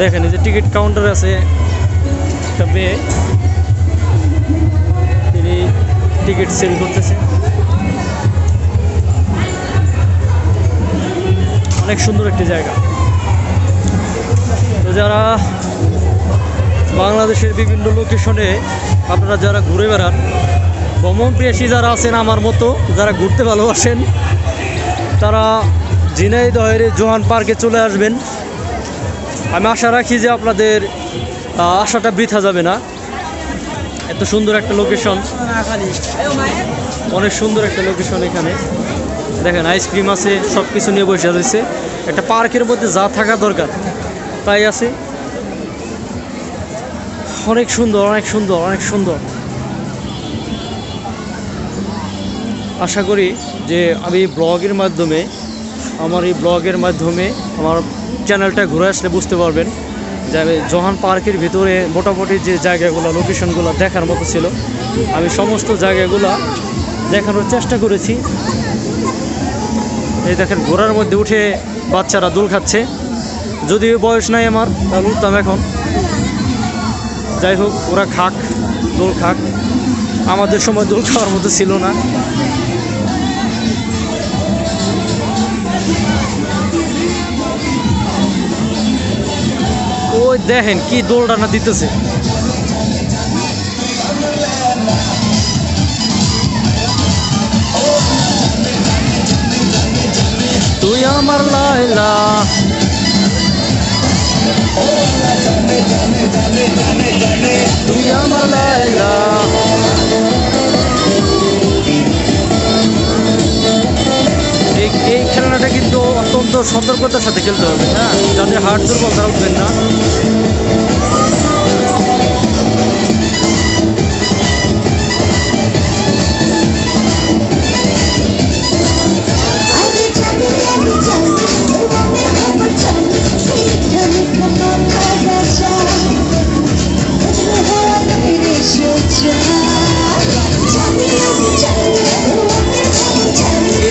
দেখেন, এই যে টিকিট কাউন্টার আছে, একটা মেয়ে, তিনি টিকিট সেল করতেছে। অনেক সুন্দর একটি জায়গা। তো যারা বাংলাদেশের বিভিন্ন লোকেশনে আপনারা যারা ঘুরে বেড়ান, ভ্রমণ প্রিয়াসী যারা আছেন আমার মতো, যারা ঘুরতে ভালোবাসেন, তারা ঝিনাইদহের জোহান পার্কে চলে আসবেন। আমি আশা রাখি যে আপনাদের আশাটা বৃথা যাবে না। এত সুন্দর একটা লোকেশন অনেক সুন্দর একটা লোকেশন এখানে। দেখেন আইসক্রিম আছে সব কিছু নিয়ে বসে রয়েছে। একটা পার্কের মধ্যে যা থাকা দরকার, তাই আছে। অনেক সুন্দর অনেক সুন্দর অনেক সুন্দর। আশা করি যে আমি ব্লগের মাধ্যমে, আমার এই ব্লগের মাধ্যমে আমার চ্যানেলটা ঘুরে আসলে বুঝতে পারবেন যে জহান পার্কের ভিতরে মোটামুটি যে জায়গাগুলো লোকেশনগুলো দেখার মতো ছিল, আমি সমস্ত জায়গাগুলো দেখানোর চেষ্টা করেছি। এই দেখেন, ঘোড়ার মধ্যে উঠে বাচ্চারা দুল খাচ্ছে। যদিও বয়স নাই আমার, তাহলে উঠতাম এখন। যাই হোক, ওরা খাক, দোল খাক। আমাদের সময় দোল খাওয়ার মতো ছিল না। ওই দেখেন কি দোলটা না দিতেছে তুই আমার লাইলা তুই আমার লাইলা এই এই খেলনাটা কিন্তু অত্যন্ত সতর্কতার সাথে খেলতে হবে হ্যাঁ? যাদের হার্ট দুর্বল তারা উঠবেন না।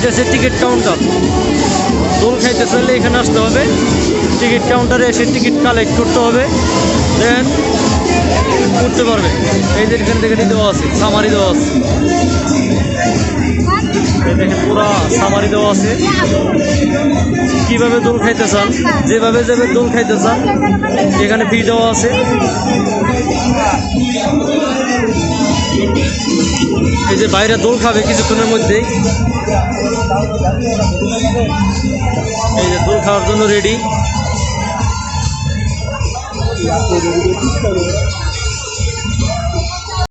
এটা হচ্ছে টিকিট কাউন্টার দোল খাইতে চাইলে এখানে আসতে হবে। টিকিট কাউন্টারে এসে টিকিট কালেক্ট করতে হবে। দেন করতে পারবে। এই যে এখানে দেখে দেওয়া আছে সামারি দেওয়া আছে। দেখেন, পুরা সামারি দেওয়া আছে। কীভাবে দোল খাইতে চান, যেভাবে যাবে দোল খাইতে চান, এখানে ফি দেওয়া আছে। যে বাইরে দোল খাবে কিছুক্ষণের মধ্যেই। এই যে দোল খাওয়ার জন্য রেডি